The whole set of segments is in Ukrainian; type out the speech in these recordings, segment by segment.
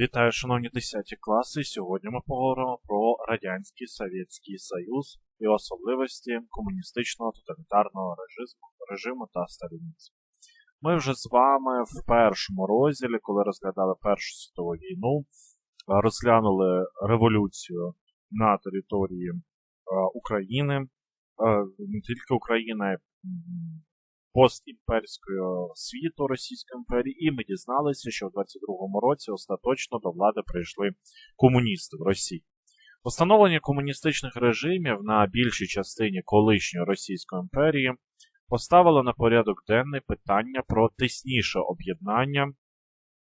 Вітаю, шановні 10 класи. Сьогодні ми поговоримо про Радянський Совєтський Союз і особливості комуністичного тоталітарного режиму, режиму та сталінізму. Ми вже з вами в першому розділі, коли розглядали Першу світову війну, розглянули революцію на території е, України, е, не тільки України, постімперського світу Російської імперії, і ми дізналися, що в 22-му році остаточно до влади прийшли комуністи в Росії. Постановлення комуністичних режимів на більшій частині колишньої Російської імперії поставило на порядок денний питання про тисніше об'єднання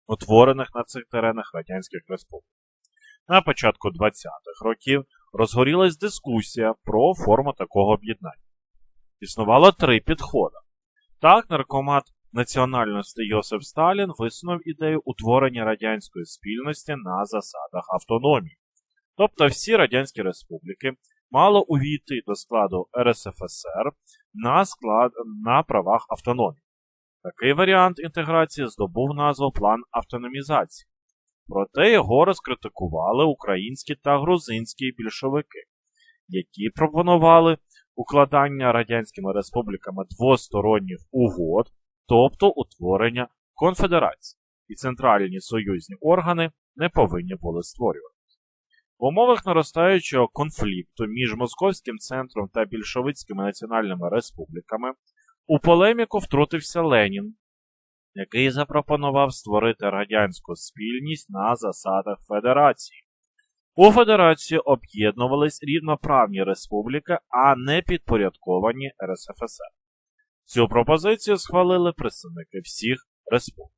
утворених на цих теренах радянських республік. На початку 20-х років розгорілась дискусія про форму такого об'єднання. Існувало три підходи. Так, наркомат національності Йосиф Сталін висунув ідею утворення радянської спільності на засадах автономії. Тобто всі радянські республіки мали увійти до складу РСФСР на, склад... на правах автономії. Такий варіант інтеграції здобув назву план автономізації. Проте його розкритикували українські та грузинські більшовики, які пропонували укладання радянськими республіками двосторонніх угод, тобто утворення конфедерації, і центральні союзні органи не повинні були створюватися. В умовах наростаючого конфлікту між Московським центром та більшовицькими національними республіками у полеміку втрутився Ленін, який запропонував створити радянську спільність на засадах Федерації. У Федерації об'єднувались рівноправні республіки, а не підпорядковані РСФСР. Цю пропозицію схвалили представники всіх республік.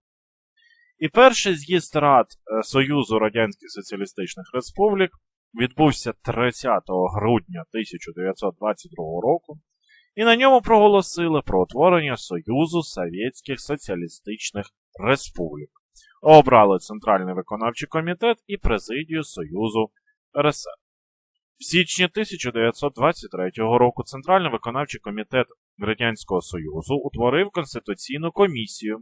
І перший з'їзд Рад е, Союзу Радянських Соціалістичних Республік відбувся 30 грудня 1922 року, і на ньому проголосили про утворення Союзу Совєтських Соціалістичних Республік обрали Центральний виконавчий комітет і президію Союзу РСР. В січні 1923 року Центральний виконавчий комітет Радянського Союзу утворив Конституційну комісію,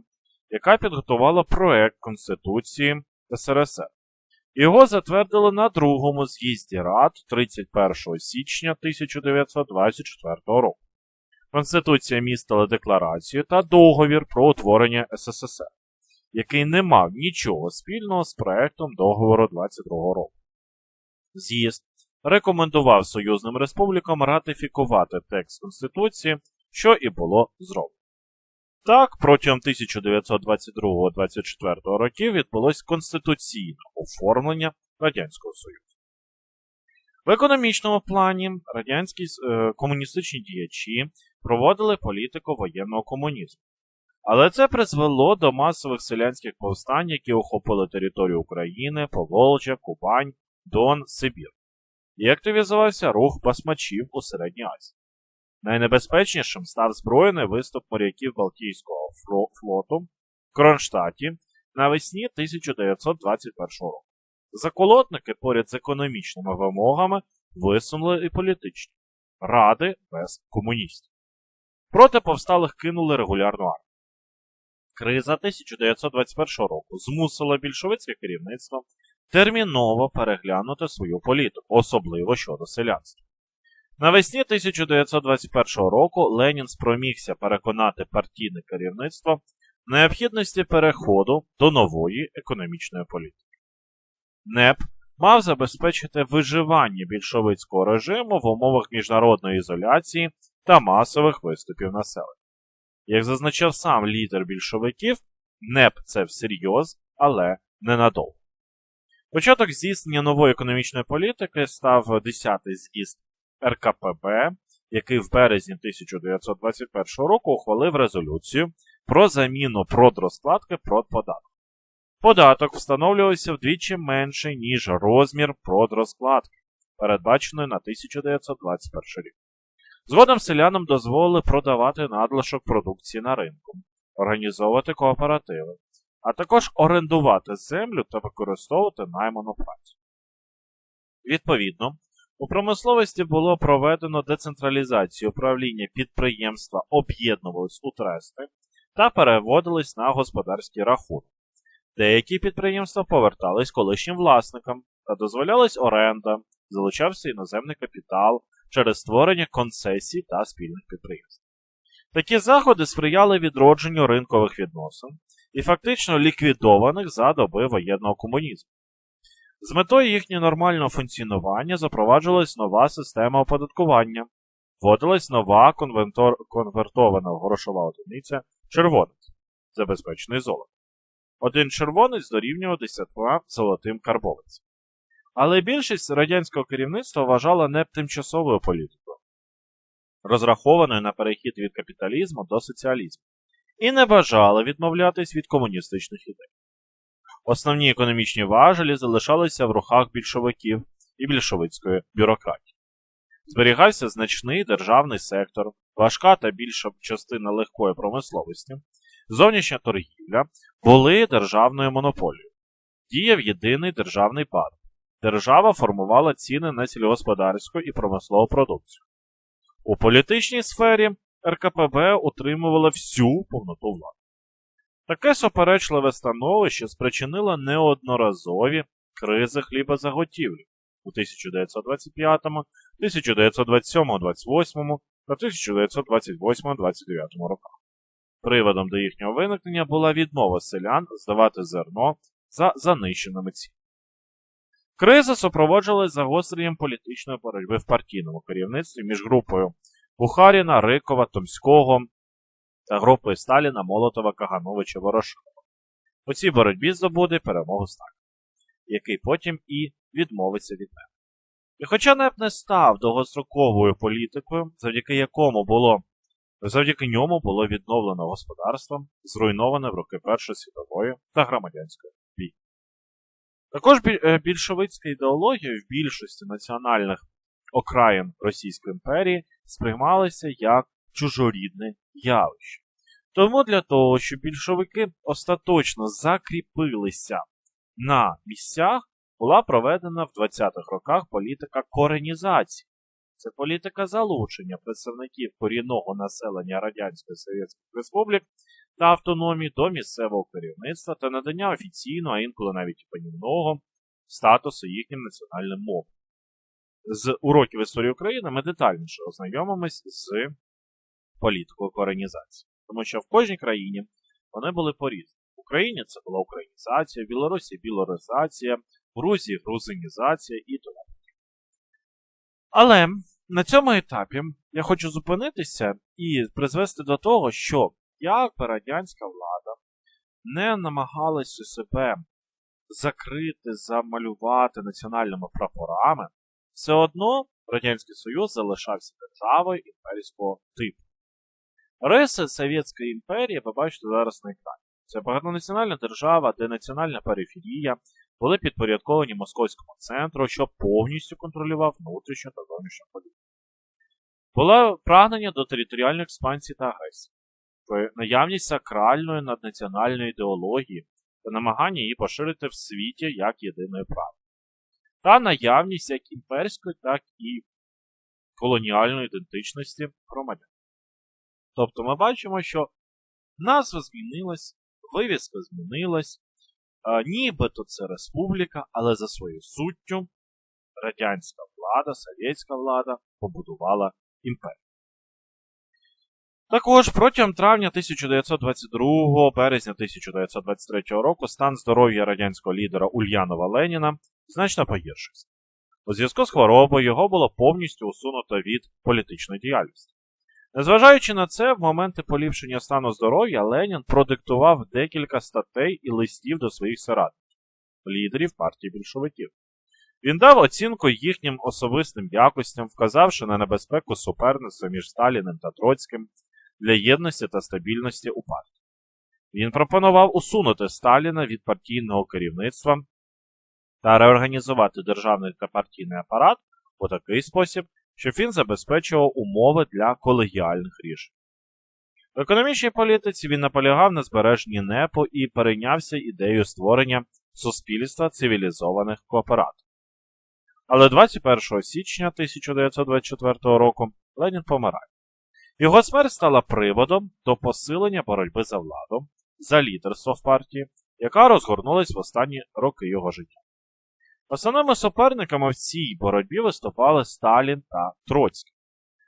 яка підготувала проект Конституції СРСР. Його затвердили на другому з'їзді Рад 31 січня 1924 року. Конституція містила декларацію та договір про утворення СССР який не мав нічого спільного з проектом договору 22 року. З'їзд рекомендував союзним республікам ратифікувати текст Конституції, що і було зроблено. Так, протягом 1922-24 років відбулось конституційне оформлення Радянського Союзу. В економічному плані радянські е, комуністичні діячі проводили політику воєнного комунізму. Але це призвело до масових селянських повстань, які охопили територію України, Поволжя, Кубань, Дон, Сибір. І активізувався рух басмачів у Середній Азії. Найнебезпечнішим став збройний виступ моряків Балтійського флоту в Кронштадті навесні 1921 року. Заколотники поряд з економічними вимогами висунули і політичні ради без комуністів. Проти повсталих кинули регулярну армію. Криза 1921 року змусила більшовицьке керівництво терміново переглянути свою політику, особливо щодо селянства. Навесні 1921 року Ленін спромігся переконати партійне керівництво необхідності переходу до нової економічної політики. НЕП мав забезпечити виживання більшовицького режиму в умовах міжнародної ізоляції та масових виступів населення. Як зазначав сам лідер більшовиків, НЕП це всерйоз, але ненадовго. Початок здійснення нової економічної політики став 10-й з'їзд РКПБ, який в березні 1921 року ухвалив резолюцію про заміну продрозкладки продподатку. Податок встановлювався вдвічі менший, ніж розмір продрозкладки, передбаченої на 1921 рік. Згодом селянам дозволили продавати надлишок продукції на ринку, організовувати кооперативи, а також орендувати землю та використовувати найману працю. Відповідно, у промисловості було проведено децентралізацію управління підприємства об'єднувались у трести та переводились на господарський рахунок. Деякі підприємства повертались колишнім власникам та дозволялась оренда, залучався іноземний капітал через створення концесій та спільних підприємств. Такі заходи сприяли відродженню ринкових відносин і фактично ліквідованих за доби воєнного комунізму. З метою їхнього нормального функціонування запроваджувалась нова система оподаткування, вводилась нова конвентор... конвертована грошова одиниця червонець, забезпечений золотом. Один червонець дорівнював 10 золотим карбовицям. Але більшість радянського керівництва вважала не тимчасовою політикою, розрахованою на перехід від капіталізму до соціалізму, і не бажала відмовлятись від комуністичних ідей. Основні економічні важелі залишалися в руках більшовиків і більшовицької бюрократії. Зберігався значний державний сектор, важка та більша частина легкої промисловості, зовнішня торгівля були державною монополією. Діяв єдиний державний банк. Держава формувала ціни на сільгосподарську і промислову продукцію. У політичній сфері РКПБ утримувала всю повноту влади. Таке суперечливе становище спричинило неодноразові кризи хлібозаготівлі у 1925, 1927, 28 та 1928-29 роках. Приводом до їхнього виникнення була відмова селян здавати зерно за занищеними цінами. Криза супроводжувалась загостренням політичної боротьби в партійному керівництві між групою Бухаріна, Рикова, Томського та групою Сталіна, Молотова, Кагановича Ворошилова. У цій боротьбі здобуде перемогу Сталіна, який потім і відмовиться від неї. І хоча НЕП не став довгостроковою політикою, завдяки якому було завдяки ньому було відновлено господарство, зруйноване в роки Першої світової та громадянської. Також більшовицька ідеологія в більшості національних окраїн Російської імперії сприймалася як чужорідне явище. Тому для того, щоб більшовики остаточно закріпилися на місцях, була проведена в 20-х роках політика коренізації. Це політика залучення представників корінного населення Радянської Совєтських Республік та автономії до місцевого керівництва та надання офіційного, а інколи навіть і панівного статусу їхнім національним мовам. З уроків історії України ми детальніше ознайомимось з політикою коренізації. Тому що в кожній країні вони були по-різному. В Україні це була українізація, в Білорусі білоризація, в Грузії грузинізація і тому. Але на цьому етапі я хочу зупинитися і призвести до того, що як радянська влада не намагалася себе закрити, замалювати національними прапорами, все одно Радянський Союз залишався державою імперського типу. Риси Совєтської імперії ви бачите зараз на екрані. Це багатонаціональна держава, де національна периферія були підпорядковані московському центру, що повністю контролював внутрішню та зовнішню політику. Було прагнення до територіальної експансії та агресії, наявність сакральної наднаціональної ідеології та намагання її поширити в світі як єдиної правди, та наявність як імперської, так і колоніальної ідентичності громадян. Тобто ми бачимо, що назва змінилась, вивіска змінилась, нібито це республіка, але за своєю суттю радянська влада, совєтська влада побудувала імперію. Також протягом травня 1922 березня 1923 року стан здоров'я радянського лідера Ульянова Леніна значно погіршився. У зв'язку з хворобою його було повністю усунуто від політичної діяльності. Незважаючи на це, в моменти поліпшення стану здоров'я Ленін продиктував декілька статей і листів до своїх соратників, лідерів партії більшовиків. Він дав оцінку їхнім особистим якостям, вказавши на небезпеку суперництва між Сталіним та Троцьким для єдності та стабільності у партії. Він пропонував усунути Сталіна від партійного керівництва та реорганізувати державний та партійний апарат у такий спосіб, щоб він забезпечував умови для колегіальних рішень. В економічній політиці він наполягав на збереженні НЕПу і перейнявся ідеєю створення суспільства цивілізованих кооператорів. Але 21 січня 1924 року Ленін помирає. Його смерть стала приводом до посилення боротьби за владу, за лідерство в партії яка розгорнулась в останні роки його життя. Основними суперниками в цій боротьбі виступали Сталін та Троцький.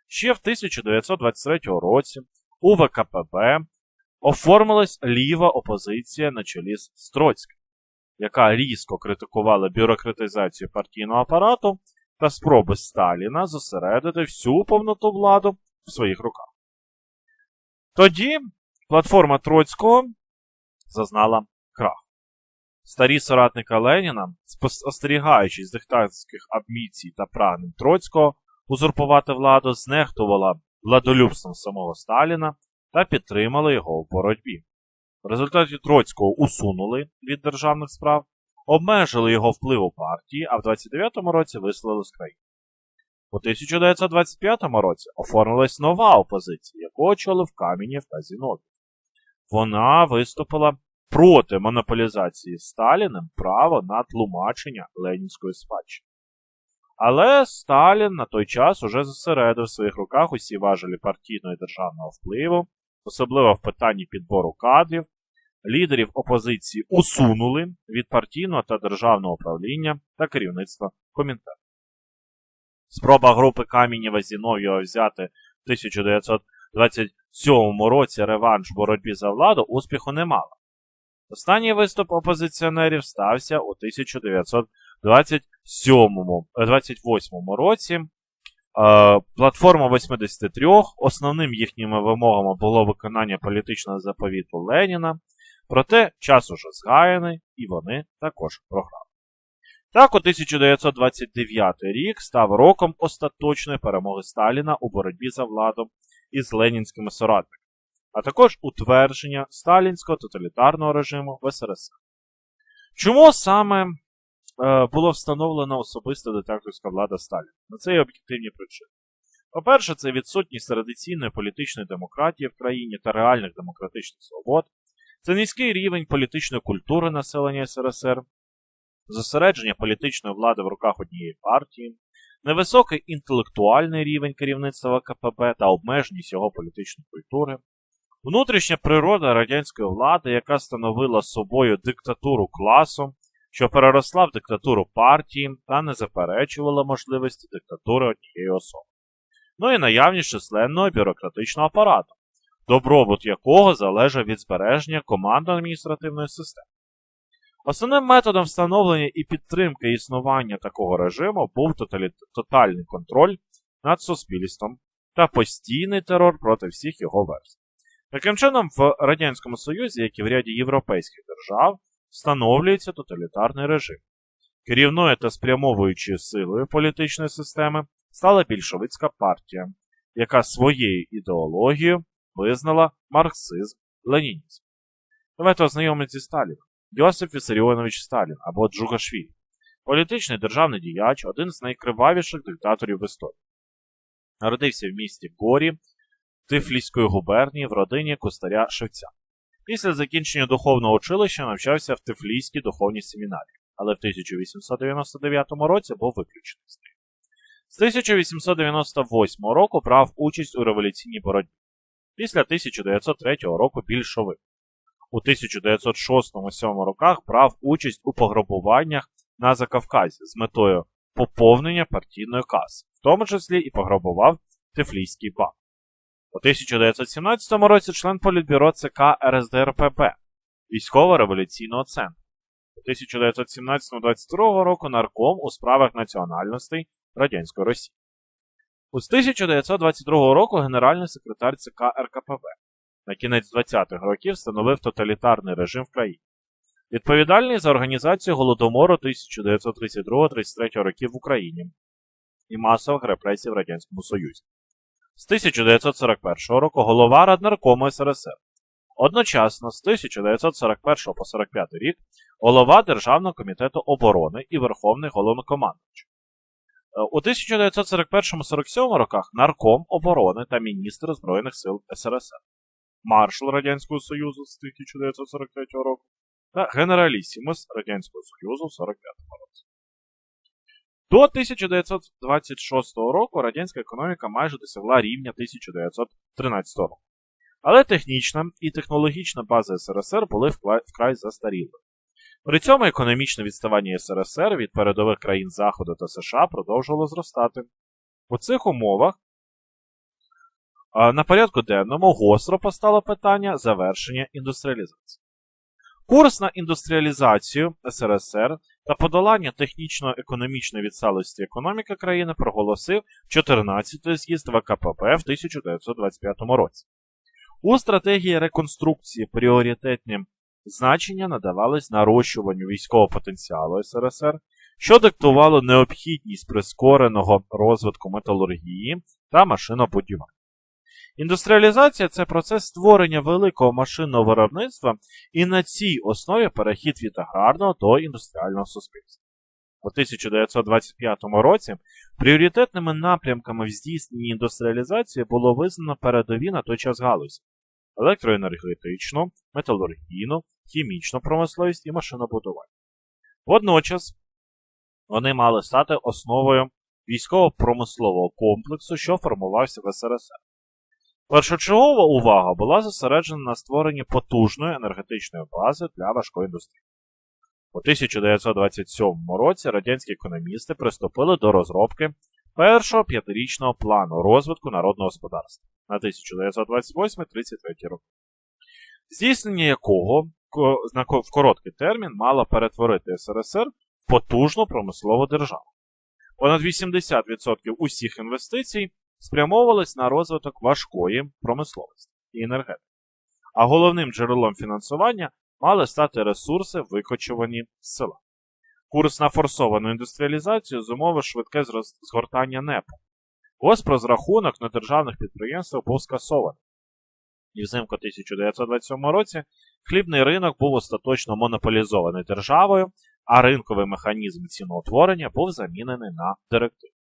Ще в 1923 році у ВКПБ оформилась ліва опозиція на чолі з Троцьким, яка різко критикувала бюрократизацію партійного апарату та спроби Сталіна зосередити всю повноту владу в своїх руках. Тоді платформа Троцького зазнала крах. Старі соратника Леніна, спостерігаючись з диктаторських амбіцій та прагнень Троцького узурпувати владу, знехтувала владолюбством самого Сталіна та підтримали його в боротьбі. В результаті Троцького усунули від державних справ, обмежили його вплив у партії, а в 29-му році вислали з країни. У 1925 році оформилась нова опозиція, яку очолив Камінєв та Зіновій. Вона виступила проти монополізації Сталіним права на тлумачення ленінської спадщини. Але Сталін на той час уже зосередив в своїх руках усі важелі партійного і державного впливу, особливо в питанні підбору кадрів. Лідерів опозиції усунули від партійного та державного управління та керівництва комітету. Спроба групи Камінєва Зінов'єва взяти в 1927 році реванш боротьбі за владу успіху не мала. Останній виступ опозиціонерів стався у 1928 році. Е, платформа 83 основним їхніми вимогами було виконання політичного заповіту Леніна, проте час уже згаяний, і вони також програли. Так, у 1929 рік став роком остаточної перемоги Сталіна у боротьбі за владу із ленінськими соратниками, а також утвердження сталінського тоталітарного режиму в СРСР. Чому саме е, було встановлено особиста детекторська влада Сталіна? На це є об'єктивні причини. По-перше, це відсутність традиційної політичної демократії в країні та реальних демократичних свобод, це низький рівень політичної культури населення СРСР, зосередження політичної влади в руках однієї партії, невисокий інтелектуальний рівень керівництва КПБ та обмеженість його політичної культури, внутрішня природа радянської влади, яка становила собою диктатуру класу, що переросла в диктатуру партії та не заперечувала можливості диктатури однієї особи, ну і наявність численного бюрократичного апарату, добробут якого залежав від збереження командно-адміністративної системи. Основним методом встановлення і підтримки існування такого режиму був тотальний контроль над суспільством та постійний терор проти всіх його верств. Таким чином, в Радянському Союзі, як і в ряді європейських держав, встановлюється тоталітарний режим. Керівною та спрямовуючою силою політичної системи стала більшовицька партія, яка своєю ідеологією визнала марксизм ленінізм. Давайте ознайомитися зі Сталіном. Йосиф Вісаріонович Сталін або Джугашвілі. Політичний державний діяч, один з найкривавіших диктаторів в історії. Народився в місті Горі Тифліської губернії в родині кустаря Шевця. Після закінчення духовного училища навчався в Тифлійській духовній семінарії, але в 1899 році був виключений з неї. З 1898 року брав участь у революційній боротьбі. Після 1903 року більшовик. У 1906-1907 роках брав участь у пограбуваннях на Закавказі з метою поповнення партійної каси, в тому числі і пограбував Тифлійський банк. У 1917 році член політбюро ЦК РСДРПБ військово-революційного центру. У 1917-22 року нарком у справах національностей Радянської Росії. У 1922 року генеральний секретар ЦК РКПБ. На кінець 20-х років встановив тоталітарний режим в країні. Відповідальний за організацію Голодомору 1932-33 років в Україні і масових репресій в Радянському Союзі. З 1941 року голова Раднаркому СРСР. Одночасно з 1941 по 45 рік голова Державного комітету оборони і Верховний головнокомандуючий. У 1941-47 роках нарком оборони та міністр Збройних сил СРСР, маршал Радянського Союзу з 1943 року та генералісімус Радянського Союзу в 45 році. До 1926 року радянська економіка майже досягла рівня 1913 року. Але технічна і технологічна база СРСР були вкрай застарілими. При цьому економічне відставання СРСР від передових країн Заходу та США продовжувало зростати. У цих умовах на порядку денному гостро постало питання завершення індустріалізації. Курс на індустріалізацію СРСР та подолання технічно-економічної відсталості економіки країни проголосив 14-й з'їзд ВКПП в 1925 році. У стратегії реконструкції пріоритетним значення надавались нарощуванню військового потенціалу СРСР, що диктувало необхідність прискореного розвитку металургії та машинобудівель. Індустріалізація це процес створення великого машинного виробництва і на цій основі перехід від аграрного до індустріального суспільства. У 1925 році пріоритетними напрямками в здійсненні індустріалізації було визнано передові на той час галузі електроенергетичну, металургійну, хімічну промисловість і машинобудування. Водночас вони мали стати основою військово-промислового комплексу, що формувався в СРСР. Першочергова увага була зосереджена на створенні потужної енергетичної бази для важкої індустрії. У 1927 році радянські економісти приступили до розробки першого п'ятирічного плану розвитку народного господарства на 1928-33 роки, здійснення якого в короткий термін мало перетворити СРСР в потужну промислову державу. Понад 80% усіх інвестицій спрямовувались на розвиток важкої промисловості і енергетики. А головним джерелом фінансування мали стати ресурси, викочувані з села. Курс на форсовану індустріалізацію зумовив швидке згортання НЕПу. Госпрозрахунок на державних підприємствах був скасований. І взимку 1927 році хлібний ринок був остаточно монополізований державою, а ринковий механізм ціноутворення був замінений на директиву.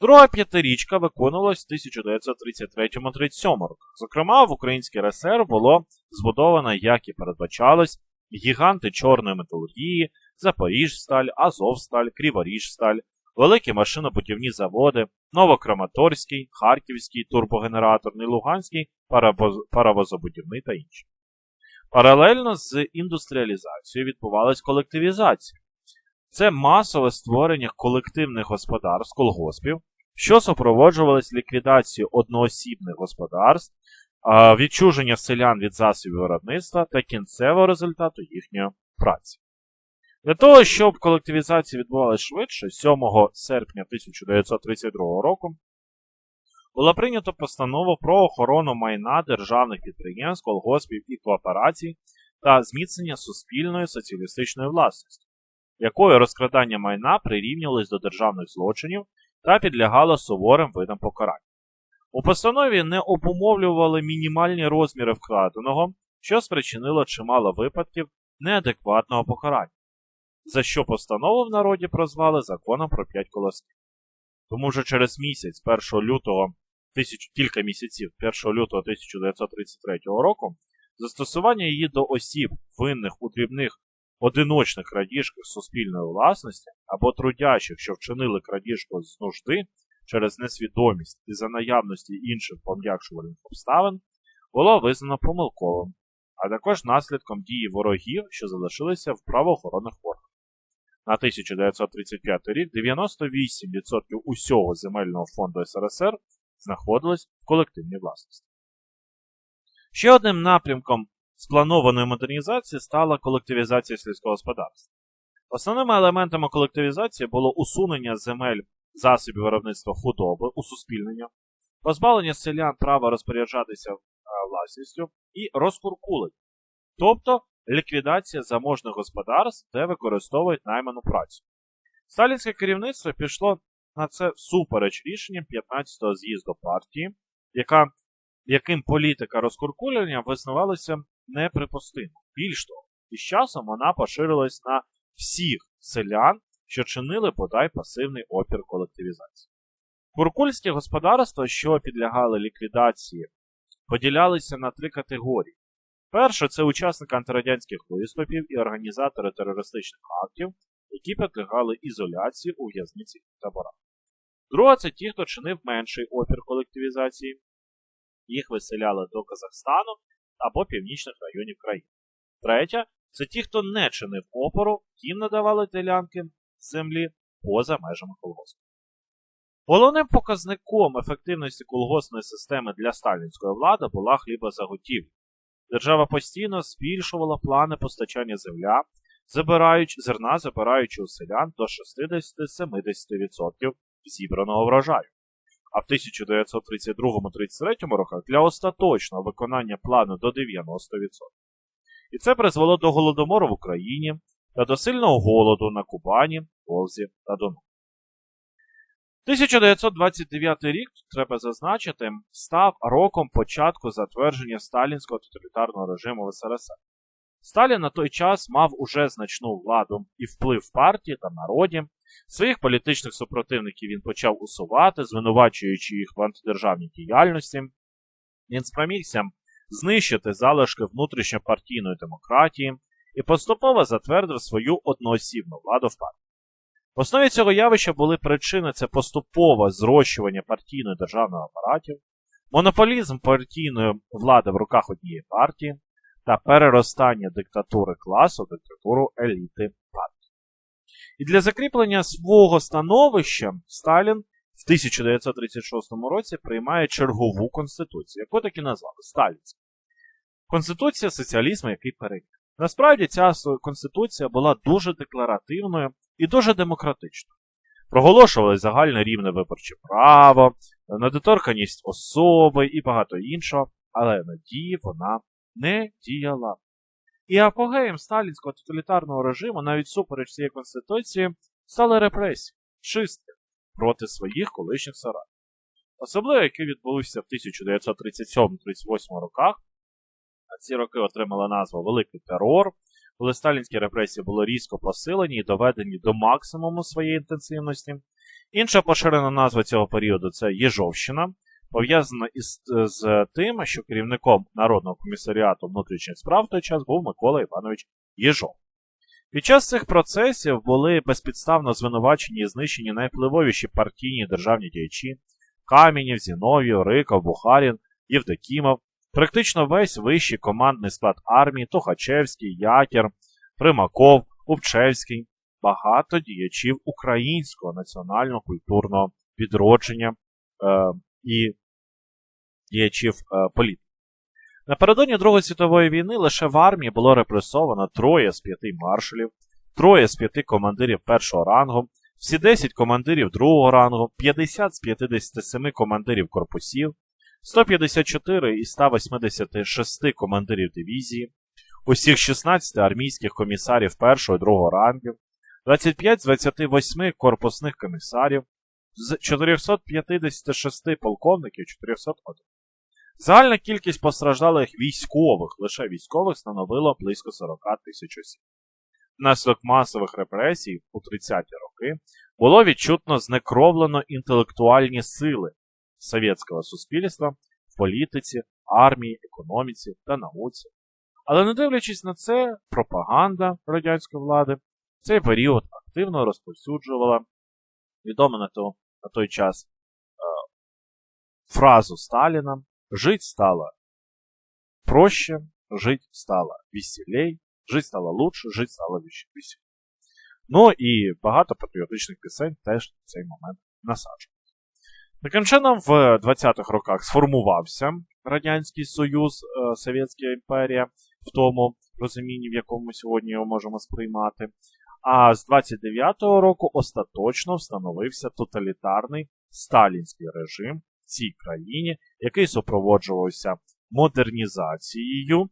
Друга п'ятирічка виконувалась в 1933-37 роках. Зокрема, в Українській РСР було збудовано, як і передбачалось, гіганти чорної металургії, Запоріжсталь, Азовсталь, Криворіжсталь, великі машинобудівні заводи, Новокраматорський, Харківський турбогенераторний, Луганський паровоз- паровозобудівний та інші. Паралельно з індустріалізацією відбувалась колективізація. Це масове створення колективних господарств колгоспів, що супроводжувалось ліквідацією одноосібних господарств, відчуження селян від засобів виробництва та кінцевого результату їхньої праці. Для того, щоб колективізація відбувалася швидше, 7 серпня 1932 року було прийнято постанову про охорону майна державних підприємств, колгоспів і кооперацій та зміцнення суспільної соціалістичної власності, якою розкрадання майна прирівнювалось до державних злочинів та підлягало суворим видам покарань. У постанові не обумовлювали мінімальні розміри вкраденого, що спричинило чимало випадків неадекватного покарання, за що постанову в народі прозвали законом про п'ять колосків. Тому вже через місяць, 1 лютого, тисяч, кілька місяців 1 лютого 1933 року, застосування її до осіб, винних у дрібних одиночних крадіжках суспільної власності або трудящих, що вчинили крадіжку з нужди через несвідомість і за наявності інших пом'якшувальних обставин, було визнано помилковим, а також наслідком дії ворогів, що залишилися в правоохоронних органах. На 1935 рік 98% усього земельного фонду СРСР знаходилось в колективній власності. Ще одним напрямком спланованої модернізації стала колективізація сільського господарства. Основними елементами колективізації було усунення земель засобів виробництва худоби, усуспільнення, позбавлення селян права розпоряджатися е, власністю і розкуркулення, тобто ліквідація заможних господарств, де використовують найману працю. Сталінське керівництво пішло на це всупереч рішенням 15-го з'їзду партії, яка, яким політика розкуркулення визнавалася неприпустимо. Більш того, із часом вона поширилась на всіх селян, що чинили бодай пасивний опір колективізації. Куркульські господарства, що підлягали ліквідації, поділялися на три категорії. Перше це учасники антирадянських виступів і організатори терористичних актів, які підлягали ізоляції у в'язниці таборах. Друга це ті, хто чинив менший опір колективізації. Їх виселяли до Казахстану або північних районів країни. Третя це ті, хто не чинив опору, їм надавали ділянки землі поза межами колгоспу. Головним показником ефективності колгоспної системи для сталінської влади була хлібозаготівля. Держава постійно збільшувала плани постачання земля, забираючи, зерна, забираючи у селян до 60-70% зібраного врожаю. А в 1932-33 роках для остаточного виконання плану до 90%. І це призвело до голодомору в Україні та до сильного голоду на Кубані, Волзі та Дону. 1929 рік, треба зазначити, став роком початку затвердження сталінського тоталітарного режиму в СРСР. Сталін на той час мав уже значну владу і вплив в партії та народі. Своїх політичних супротивників він почав усувати, звинувачуючи їх в антидержавній діяльності. Він спромігся знищити залишки внутрішньопартійної демократії і поступово затвердив свою одноосібну владу в партії. В основі цього явища були причини це поступове зрощування партійної державних апаратів, монополізм партійної влади в руках однієї партії та переростання диктатури класу в диктатуру еліти партії. І для закріплення свого становища Сталін в 1936 році приймає чергову конституцію, яку так і назвали Сталінську. Конституція соціалізму, який переміг. Насправді ця конституція була дуже декларативною і дуже демократичною. Проголошували загальне рівне виборче право, недоторканість особи і багато іншого, але на дії вона не діяла. І апогеєм сталінського тоталітарного режиму, навіть супереч цієї конституції, стали репресії, чистки проти своїх колишніх соратників. Особливо, які відбулися в 1937-38 роках, а ці роки отримали назву Великий терор, коли сталінські репресії були різко посилені і доведені до максимуму своєї інтенсивності. Інша поширена назва цього періоду це Єжовщина, пов'язана із з тим, що керівником Народного комісаріату внутрішніх справ в той час був Микола Іванович Єжов. Під час цих процесів були безпідставно звинувачені і знищені найвпливовіші партійні державні діячі Камінів, Зіновів, Риков, Бухарін, Євдокімов, практично весь вищий командний склад армії Тухачевський, Якір, Примаков, Упчевський, багато діячів українського національно-культурного відродження е, і діячів е, політики. Напередодні Другої світової війни лише в армії було репресовано троє з п'яти маршалів, троє з п'яти командирів першого рангу, всі 10 командирів другого рангу, 50 з 57 командирів корпусів, 154 із 186 командирів дивізії, усіх 16 армійських комісарів першого і другого рангів, 25 з 28 корпусних комісарів, з 456 полковників 401. Загальна кількість постраждалих військових, лише військових, становила близько 40 тисяч осіб. Внаслідок масових репресій у 30-ті роки було відчутно знекровлено інтелектуальні сили совєтського суспільства в політиці, армії, економіці та науці. Але не дивлячись на це, пропаганда радянської влади в цей період активно розповсюджувала відому на, то, на той час е, фразу Сталіна Жить стало проще, жить стало веселей, жить стало лучше, жить стало веселей. Ну і багато патріотичних пісень теж в цей момент насаджують. Таким чином, в 20-х роках сформувався Радянський Союз, е, Совєтська імперія в тому розумінні, в якому ми сьогодні його можемо сприймати. А з 29-го року остаточно встановився тоталітарний сталінський режим цій країні, який супроводжувався модернізацією,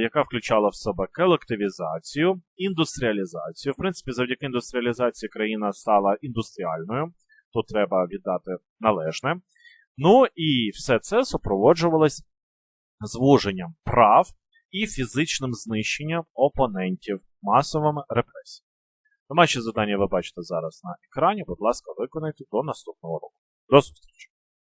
яка включала в себе колективізацію, індустріалізацію. В принципі, завдяки індустріалізації країна стала індустріальною, тут треба віддати належне. Ну і все це супроводжувалось звуженням прав і фізичним знищенням опонентів масовими репресіями. Домашні завдання ви бачите зараз на екрані. Будь ласка, виконайте до наступного року. До зустрічі!